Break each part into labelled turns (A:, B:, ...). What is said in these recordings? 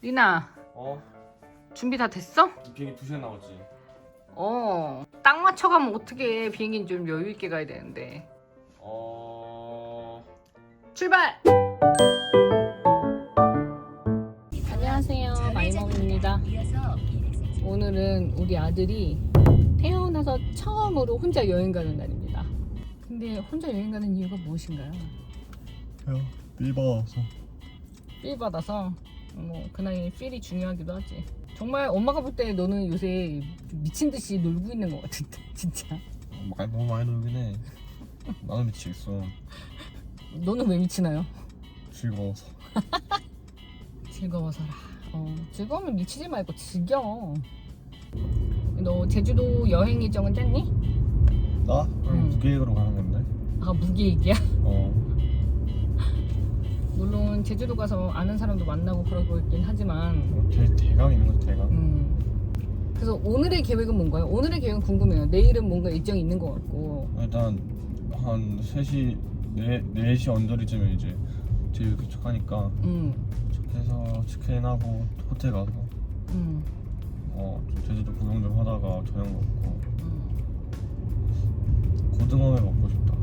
A: 리나
B: 어?
A: 준비 다 됐어?
B: 비행기 2시간 남았지
A: 어. 딱 맞춰가면 어떻게 비행기는 좀 여유 있게 가야 되는데.
B: 어...
A: 출발. 안녕하세요, 마이mom입니다. 오늘은 우리 아들이 태어나서 처음으로 혼자 여행 가는 날입니다. 근데 혼자 여행 가는 이유가 무엇인가요?
B: 야 삐바서
A: 필 받아서 뭐 그나이 필이 중요하기도 하지. 정말 엄마가 볼 때 너는 요새 미친 듯이 놀고 있는 것 같은데 진짜.
B: 많이 너무 많이 놀긴 해 나는 미치겠어
A: 너는 왜 미치나요?
B: 즐거워서
A: 즐거워서라. 어, 즐거우면 미치지 말고 즐겨. 너 제주도 여행 일정은 짰니?
B: 나?
A: 응.
B: 무계획으로 가는 건데
A: 아 무계획이야?
B: 어
A: 물론 제주도 가서 아는 사람도 만나고 그러고 있긴 하지만
B: 뭐 대, 대강 있는 거지 대강
A: 음. 그래서 오늘의 계획은 뭔가요? 오늘의 계획은 궁금해요. 내일은 뭔가 일정이 있는 것 같고
B: 일단 한 3시 4, 4시 언저리쯤에 이제 제일 도착하니까
A: 음,
B: 도착해서 치킨하고 호텔 가서
A: 음,
B: 어, 좀 제주도 구경 좀 하다가 저녁 먹고
A: 음.
B: 고등어회 먹고 싶다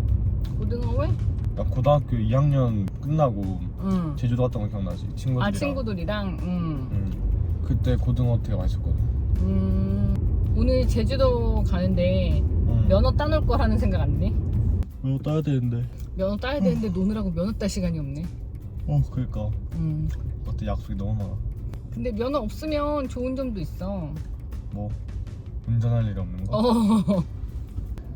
A: 고등어회?
B: 나 고등학교 2학년 끝나고
A: 음.
B: 제주도 갔던 거 기억나지? 친구들이랑
A: 아 친구들이랑 음.
B: 응. 그때 고등어 되게 맛있었거든
A: 음. 오늘 제주도 가는데
B: 응.
A: 면허 따놓을 거라는 생각 안 내?
B: 면허 따야 되는데
A: 면허 따야 되는데 노느라고 면허 딸 시간이 없네.
B: 어 그니까
A: 음.
B: 그때 약속이 너무 많아
A: 근데 면허 없으면 좋은 점도 있어.
B: 뭐 운전할 일이 없는 거
A: 어,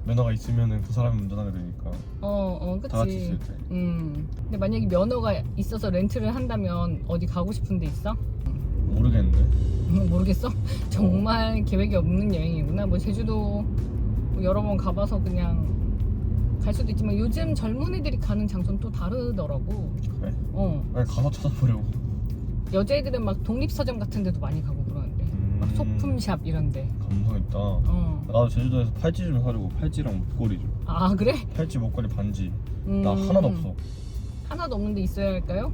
B: 면허가 있으면은 그 사람이 운전하게 되니까
A: 어, 어,
B: 다 같이
A: 그치.
B: 있을 때
A: 음. 근데 만약에 면허가 있어서 렌트를 한다면 어디 가고 싶은 데 있어?
B: 모르겠는데
A: 음, 모르겠어. 정말 계획이 없는 여행이구나. 뭐 제주도 뭐 여러 번 가봐서 그냥 갈 수도 있지만 요즘 젊은 애들이 가는 장소는 또 다르더라고.
B: 그래?
A: 어.
B: 아니 가서 찾아보려고
A: 여자애들은 막 독립서점 같은 데도 많이 가고. 막
B: 음.
A: 소품샵 이런 데.
B: 감성 있다
A: 어.
B: 나도 제주도에서 팔찌 좀 사려고 팔찌랑 목걸이 좀
A: 아, 그래?
B: 팔찌 목걸이 반지
A: 음.
B: 나 하나도 없어
A: 하나도 없는데 있어야 할까요?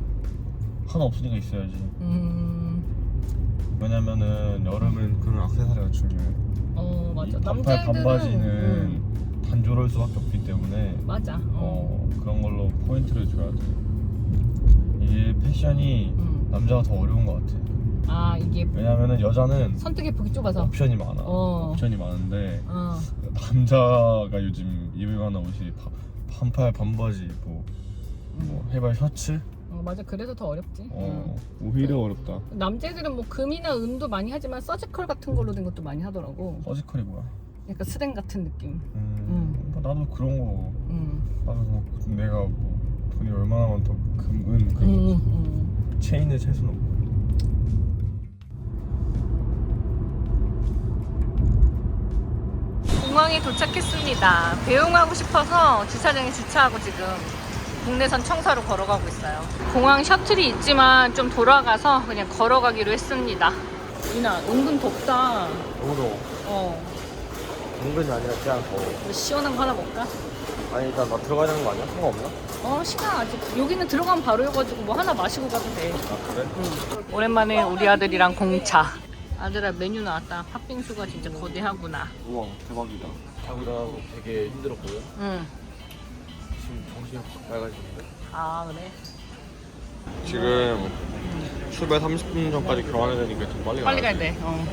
B: 하나 없으니까 있어야지
A: 음.
B: 왜냐면은 여름은 그런 액세서리가 중요해
A: 어, 맞아.
B: 이 반팔
A: 남자애들은
B: 반바지는
A: 음,
B: 단조로울 수밖에 없기 때문에
A: 맞아. 어.
B: 어, 그런 걸로 포인트를 줘야 돼. 이게 패션이
A: 음.
B: 남자가 더 어려운 것 같아.
A: 아, 이게
B: 왜냐면은 여자는
A: 선택의 폭이 좁아서.
B: 옵션이 많아.
A: 어.
B: 옵션이 많은데
A: 어.
B: 남자가 요즘 입을 만한 옷이 바- 반팔 반바지, 뭐, 뭐
A: 음.
B: 해발 셔츠.
A: 어, 맞아. 그래서 더 어렵지.
B: 어,
A: 음.
B: 오히려 어렵다.
A: 남자애들은 뭐 금이나 은도 많이 하지만 서지컬 같은 걸로 된 것도 많이 하더라고.
B: 서지컬이 뭐야?
A: 약간 스랭 같은 느낌.
B: 음, 뭐 나도 그런 거.
A: 음.
B: 나도 뭐 내가 뭐 돈이 얼마나 많다고 금, 은 그런
A: 음,
B: 거.
A: 음.
B: 체인을 찰 수는 없고.
A: 공항에 도착했습니다. 배웅하고 싶어서 주차장에 주차하고 지금 국내선 청사로 걸어가고 있어요. 공항 셔틀이 있지만 좀 돌아가서 그냥 걸어가기로 했습니다. 이나 은근 덥다.
B: 너무 더워.
A: 어,
B: 은근이 아니라 그냥 더워.
A: 우리 시원한 거 하나 먹을까?
B: 아니 일단 나 들어가야 되는 거 아니야? 상관없나?
A: 어, 시간 아직 여기는 들어가면 바로여가지고 뭐 하나 마시고 가도 돼.
B: 아 그래?
A: 응. 오랜만에 우리 아들이랑 공차. 아들아 메뉴 나왔다. 팥빙수가 진짜 거대하구나.
B: 우와 대박이다 자고 되게 힘들었거든
A: 응.
B: 지금 정신이 확 맑아지는데
A: 아 그래?
B: 지금 출발 30분 전까지 교환해야 되니까 좀 빨리 가야
A: 빨리 가야 돼. 어.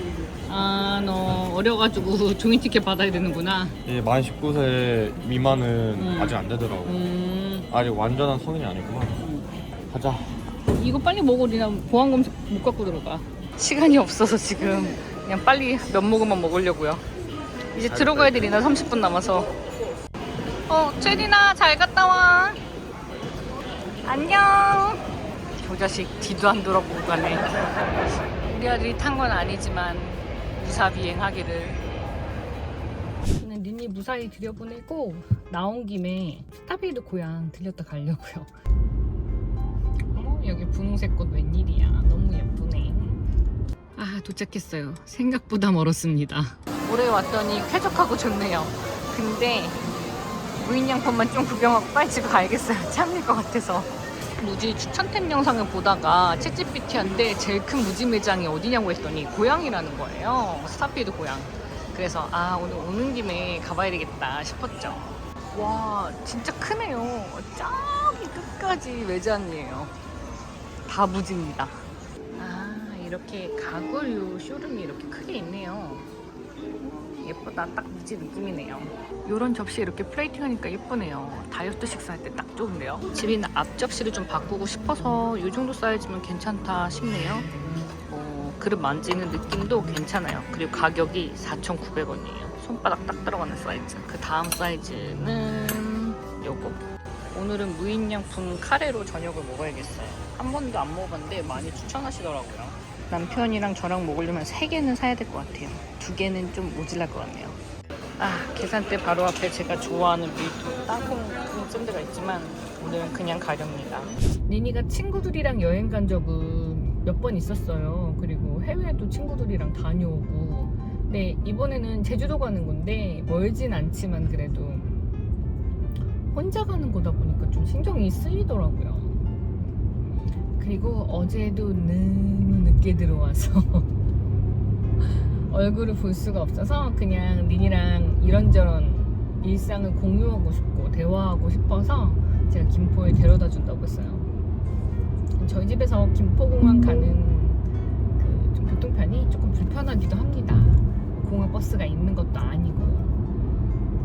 A: 아, 너 어려가지고 종이 티켓 받아야 되는구나.
B: 예, 만 19세 미만은
A: 음.
B: 아직 안 되더라고
A: 음,
B: 아직 완전한 성인이 아니구나 가자
A: 이거 빨리 먹어, 리나. 보안 검색 못 갖고 들어가. 시간이 없어서 지금 그냥 빨리 몇 모금만 먹으려고요. 이제 들어가야 돼, 리나. 30분 남아서. 어, 최리나 잘 갔다 와. 안녕. 저 자식 뒤도 안 돌아보고 가네. 우리 아들이 탄 건 아니지만 무사 비행하기를. 저는 니니 무사히 들여보내고 나온 김에 스타필드 고향 들렸다 가려고요. 어머 여기 분홍색 꽃 웬일이야. 너무 예쁘네. 아 도착했어요. 생각보다 멀었습니다. 올해 왔더니 쾌적하고 좋네요. 근데 무인양품만 좀 구경하고 빨리 집에 가야겠어요. 참일 것 같아서. 무지 추천템 영상을 보다가 챗GPT한테 제일 큰 무지 매장이 어디냐고 했더니 고향이라는 거예요. 스타필드 고향. 그래서 아 오늘 오는 김에 가봐야 되겠다 싶었죠. 와 진짜 크네요. 저기 끝까지 매장이에요. 다 무지입니다. 아 이렇게 가구류 쇼룸이 이렇게 크게 있네요. 예쁘다. 딱 무지 느낌이네요. 이런 접시 이렇게 플레이팅 하니까 예쁘네요. 다이어트 식사할 때 딱 좋은데요. 집인 앞접시를 좀 바꾸고 싶어서 이 정도 사이즈면 괜찮다 싶네요. 어, 그릇 만지는 느낌도 괜찮아요. 그리고 가격이 4,900원이에요. 손바닥 딱 들어가는 사이즈. 그 다음 사이즈는 요거. 오늘은 무인양품 카레로 저녁을 먹어야겠어요. 한 번도 안 먹어봤는데 많이 추천하시더라고요. 남편이랑 저랑 먹으려면 세 개는 사야 될 것 같아요. 두 개는 좀 모질랄 것 같네요. 아 계산대 바로 앞에 제가 좋아하는 밀도 땅콩 썬 데가 있지만 오늘은 그냥 가렵니다. 니니가 친구들이랑 여행 간 적은 몇 번 있었어요. 그리고 해외도 친구들이랑 다녀오고. 근데 이번에는 제주도 가는 건데 멀진 않지만 그래도 혼자 가는 거다 보니까 좀 신경이 쓰이더라고요. 그리고 어제도 너무 늦게 들어와서 얼굴을 볼 수가 없어서 그냥 린이랑 이런저런 일상을 공유하고 싶고 대화하고 싶어서 제가 김포에 데려다 준다고 했어요. 저희 집에서 김포공항 가는 그 좀 교통편이 조금 불편하기도 합니다. 공항 버스가 있는 것도 아니고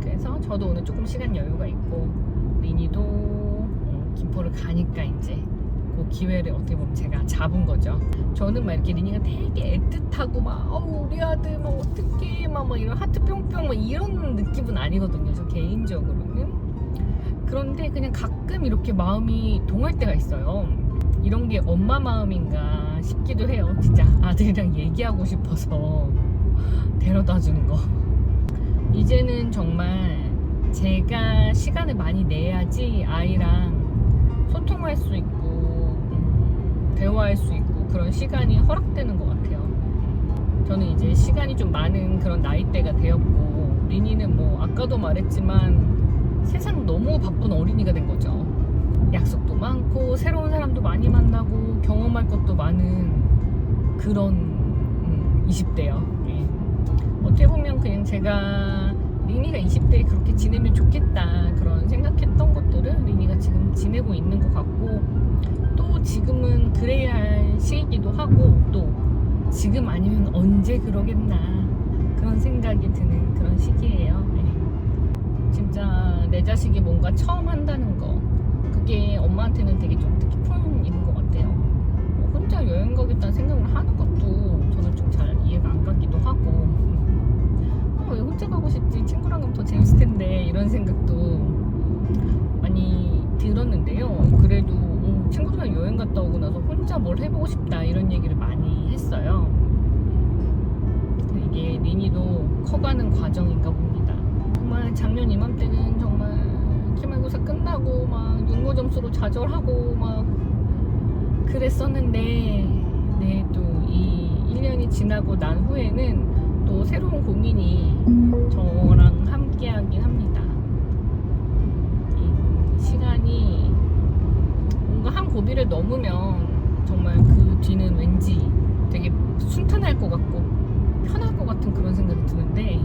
A: 그래서 저도 오늘 조금 시간 여유가 있고 린이도 음, 김포를 가니까 이제 그 기회를 어떻게 보면 제가 잡은 거죠. 저는 막 이렇게 리니가 되게 애틋하고 막 어, 우리 아들 막 어떡해 막, 막 이런 하트 뿅뿅 막 이런 느낌은 아니거든요. 저 개인적으로는. 그런데 그냥 가끔 이렇게 마음이 동할 때가 있어요. 이런 게 엄마 마음인가 싶기도 해요. 진짜 아들이랑 얘기하고 싶어서 데려다 주는 거. 이제는 정말 제가 시간을 많이 내야지 아이랑 소통할 수 있고 음, 대화할 수 있고 그런 시간이 허락되는 것 같아요. 저는 이제 시간이 좀 많은 그런 나이대가 되었고 리니는 뭐 아까도 말했지만 세상 너무 바쁜 어린이가 된 거죠. 약속도 많고 새로운 사람도 많이 만나고 경험할 것도 많은 그런 음, 20대요. 어떻게 보면 그냥 제가 리니가 20대에 그렇게 지내면 좋겠다 그런 생각했던 것들을 리니가 지금 지내고 있는 것 같고 또 지금은 그래야 할 시기도 하고 또 지금 아니면 언제 그러겠나 그런 생각이 드는 그런 시기예요. 네. 진짜 내 자식이 뭔가 처음 한다는 거 그게 엄마한테는 되게 좀 뜻깊은 일인 것 같아요. 뭐 혼자 여행 가겠다는 생각을 하는 것도 저는 좀 잘 이해가 안 가기도 하고 어, 왜 혼자 가고 싶지 친구랑 가면 더 재밌을 텐데 이런 생각도 많이 들었는데요. 그래도 음, 친구들이랑 여행 갔다 오고 나서 혼자 뭘 해보고 싶다 이런 얘기를 많이 했어요. 이게 리니도 커가는 과정인가 봅니다. 정말 작년 이맘때는 정말 기말고사 끝나고 막 육모 점수로 좌절하고 막 그랬었는데 네 또 이 1년이 지나고 난 후에는 또 새로운 고민이 저랑 함께 하긴 합니다. 이 시간이 뭔가 한 고비를 넘으면 정말 그 뒤는 왠지 되게 순탄할 것 같고 편할 것 같은 그런 생각이 드는데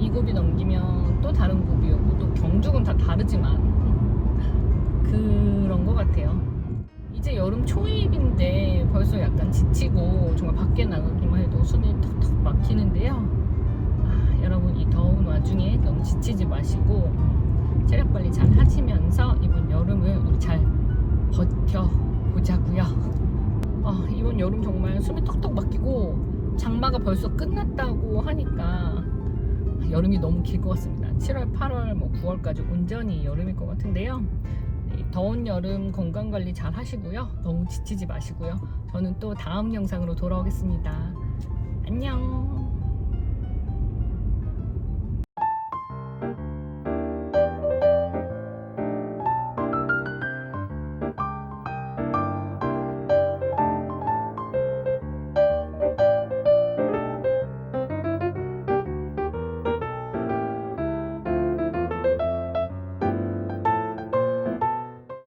A: 이 고비 넘기면 또 다른 고비였고 또 경죽은 다 다르지만 그런 것 같아요. 이제 여름 초입인데 벌써 약간 지치고 정말 밖에 나가기만 해도 숨이 턱턱 막히는데요. 아, 여러분 이 더운 와중에 너무 지치지 마시고 체력 관리 잘 하시면서 이번 여름을 우리 잘 버텨보자고요. 아, 이번 여름 정말 숨이 턱턱 막히고 장마가 벌써 끝났다고 하니까 여름이 너무 길 것 같습니다. 7월, 8월, 뭐 9월까지 온전히 여름일 것 같은데요. 네, 더운 여름 건강 관리 잘 하시고요. 너무 지치지 마시고요. 저는 또 다음 영상으로 돌아오겠습니다. 안녕.